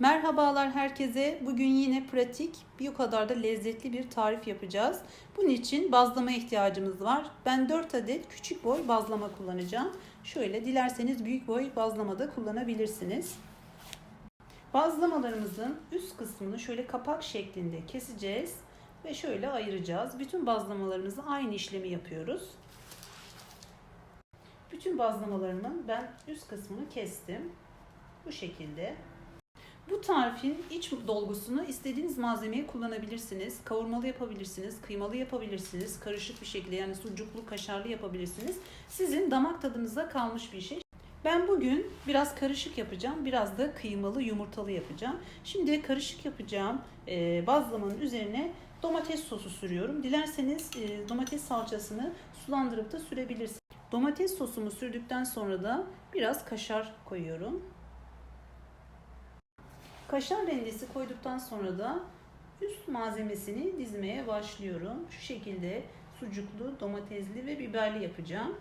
Merhabalar herkese. Bugün yine pratik, bir o kadar da lezzetli bir tarif yapacağız. Bunun için bazlama ihtiyacımız var. Ben 4 adet küçük boy bazlama kullanacağım. Şöyle dilerseniz büyük boy bazlama da kullanabilirsiniz. Bazlamalarımızın üst kısmını şöyle kapak şeklinde keseceğiz ve şöyle ayıracağız. Bütün bazlamalarımızı aynı işlemi yapıyoruz. Bütün bazlamalarımın ben üst kısmını kestim. Bu şekilde. Bu tarifin iç dolgusunu istediğiniz malzemeyi kullanabilirsiniz. Kavurmalı yapabilirsiniz, kıymalı yapabilirsiniz, karışık bir şekilde yani sucuklu, kaşarlı yapabilirsiniz. Sizin damak tadınıza kalmış bir şey. Ben bugün biraz karışık yapacağım, biraz da kıymalı, yumurtalı yapacağım. Şimdi karışık yapacağım e, bazlamanın üzerine domates sosu sürüyorum. Dilerseniz e, domates salçasını sulandırıp da sürebilirsiniz. Domates sosumu sürdükten sonra da biraz kaşar koyuyorum. Kaşar rendesi koyduktan sonra da üst malzemesini dizmeye başlıyorum. Şu şekilde sucuklu, domatesli ve biberli yapacağım.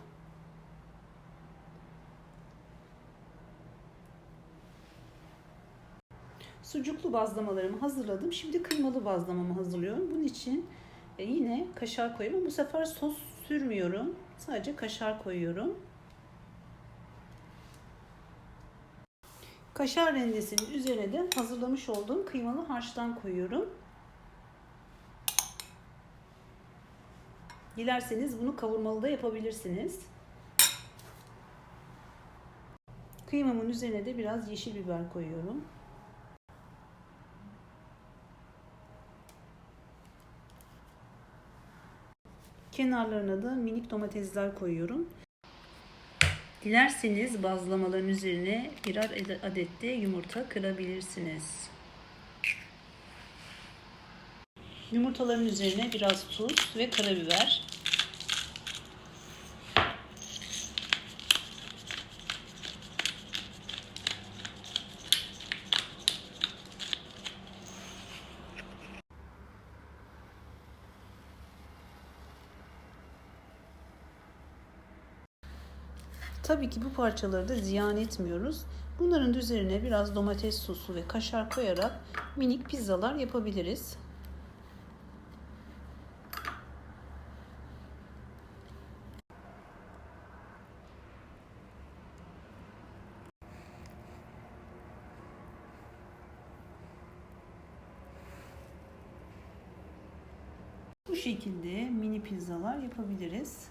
Sucuklu bazlamalarımı hazırladım. Şimdi kıymalı bazlamamı hazırlıyorum. Bunun için e, yine kaşar koyuyorum. Bu sefer sos sürmüyorum. Sadece kaşar koyuyorum. Kaşar rendesinin üzerine de hazırlamış olduğum kıymalı harçtan koyuyorum. Dilerseniz bunu kavurmalı da yapabilirsiniz. Kıymamın üzerine de biraz yeşil biber koyuyorum. Kenarlarına da minik domatesler koyuyorum. Dilerseniz bazlamaların üzerine birer adet de yumurta kırabilirsiniz. Yumurtaların üzerine biraz tuz ve karabiber. Tabii ki bu parçaları da ziyan etmiyoruz. Bunların üzerine biraz domates sosu ve kaşar koyarak minik pizzalar yapabiliriz. Bu şekilde mini pizzalar yapabiliriz.